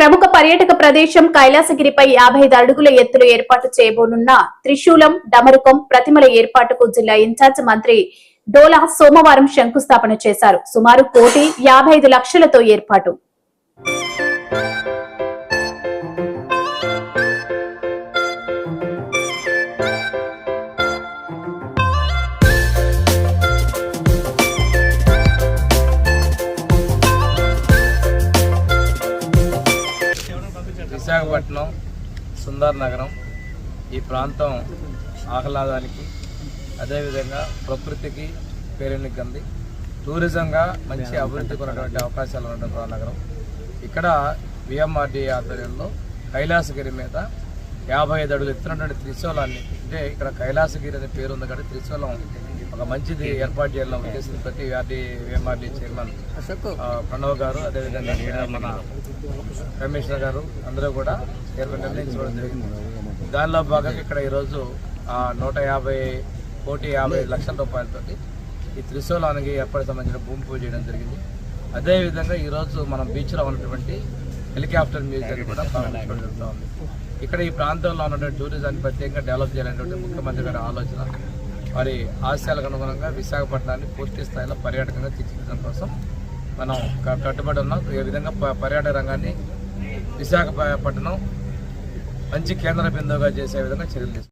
ప్రముఖ పర్యాటక ప్రదేశం కైలాసగిరిపై యాభై ఐదు అడుగుల ఎత్తులు ఏర్పాటు చేయబోనున్న త్రిశూలం డమరుకం ప్రతిమల ఏర్పాటుకు జిల్లా ఇన్ఛార్జ్ మంత్రి డోలా సోమవారం శంకుస్థాపన చేశారు. సుమారు కోటి యాభై ఐదు లక్షలతో ఏర్పాటు. విశాఖపట్నం సుందర్ నగరం ఈ ప్రాంతం ఆహ్లాదానికి అదేవిధంగా ప్రకృతికి పేరెన్నికంది టూరిజంగా మంచి అభివృద్ధి ఉన్నటువంటి అవకాశాలు ఉన్నటువంటి నగరం. ఇక్కడ విఎంఆర్డీ ఆధ్వర్యంలో కైలాసగిరి మీద యాభై ఐదు అడుగులు ఎత్తున్నటువంటి త్రిశూలాన్ని. అంటే ఇక్కడ కైలాసగిరి అనే పేరు ఉంది కాబట్టి త్రిశూలం ఒక మంచిది ఏర్పాటు చేయాలన్న ఉద్దేశంతో ఆర్డీ విఎంఆర్డీ చైర్మన్ ప్రణవ్ గారు అదేవిధంగా మన కమిషనర్ గారు అందరూ కూడా చైర్మన్ నిర్ణయించుకోవడం జరిగింది. దానిలో భాగంగా ఇక్కడ ఈరోజు నూట యాభై కోటి యాభై ఐదు లక్షల రూపాయలతోటి ఈ త్రిశూలానికి ఏర్పాటు సంబంధించిన భూమి పూజ చేయడం జరిగింది. అదేవిధంగా ఈరోజు మనం బీచ్లో ఉన్నటువంటి హెలికాప్టర్ మ్యూజియం కూడా ప్రారంభించడం జరుగుతూ ఉంది. ఇక్కడ ఈ ప్రాంతంలో ఉన్నటువంటి టూరిజాన్ని ప్రత్యేకంగా డెవలప్ చేయాలనేటువంటి ముఖ్యమంత్రి గారి ఆలోచన. మరి ఆశయాలకు అనుగుణంగా విశాఖపట్నాన్ని పూర్తి స్థాయిలో పర్యాటకంగా తీర్చిదిద్దడం కోసం మనం కట్టుబడి ఉన్నాం. ఈ విధంగా ప- పర్యాటక రంగాన్ని విశాఖపట్నం మంచి కేంద్ర బిందువుగా చేసే విధంగా చర్యలు తీసుకుంటాం